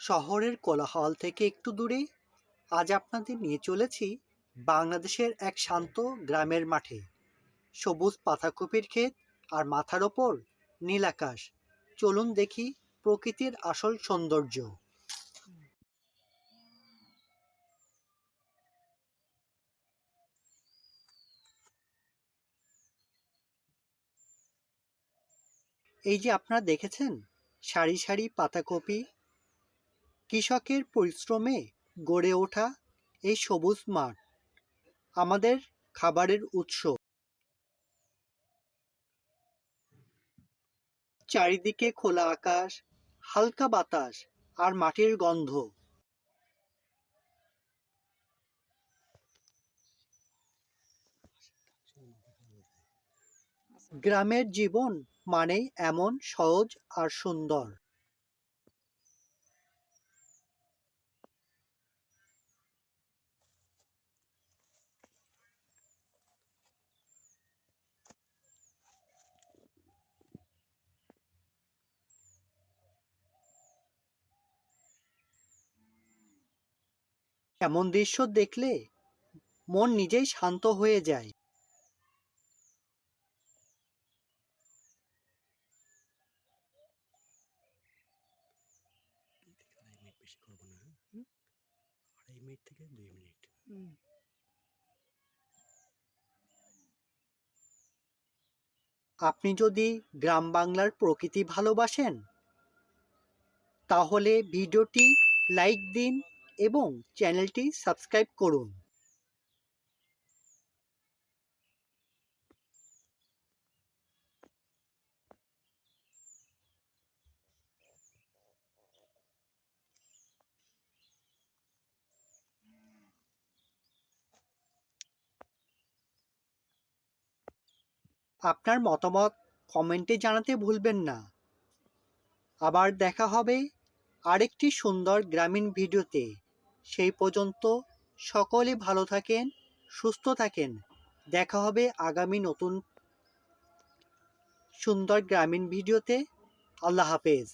শহরের কোলাহল থেকে একটু দূরে আজ আপনাদের নিয়ে চলেছি বাংলাদেশের এক শান্ত গ্রামের মাঠে। সবুজ পাতাকপির ক্ষেত আর মাথার ওপর নীল আকাশ। চলুন দেখি প্রকৃতির আসল সৌন্দর্য। এই যে আপনারা দেখেছেন, সারি সারি পাতাকপি কৃষকের পরিশ্রমে গড়ে ওঠা এই সবুজ মাঠ আমাদের খাবারের উৎস। চারিদিকে খোলা আকাশ, হালকা বাতাস আর মাটির গন্ধ। গ্রামের জীবন মানেই এমন সহজ আর সুন্দর। এমন দৃশ্য দেখলে মন নিজেই শান্ত হয়ে যায়। আপনি যদি গ্রাম বাংলার প্রকৃতি ভালোবাসেন, তাহলে ভিডিওটি লাইক দিন এবং চ্যানেলটি সাবস্ক্রাইব করুন। আপনার মতামত কমেন্টে জানাতে ভুলবেন না। আবার দেখা হবে আরেকটি সুন্দর গ্রামীণ ভিডিওতে। সেই পর্যন্ত সকলেই ভালো থাকেন, সুস্থ থাকেন। দেখা হবে আগামী নতুন সুন্দর গ্রামীণ ভিডিওতে। আল্লাহ হাফেজ।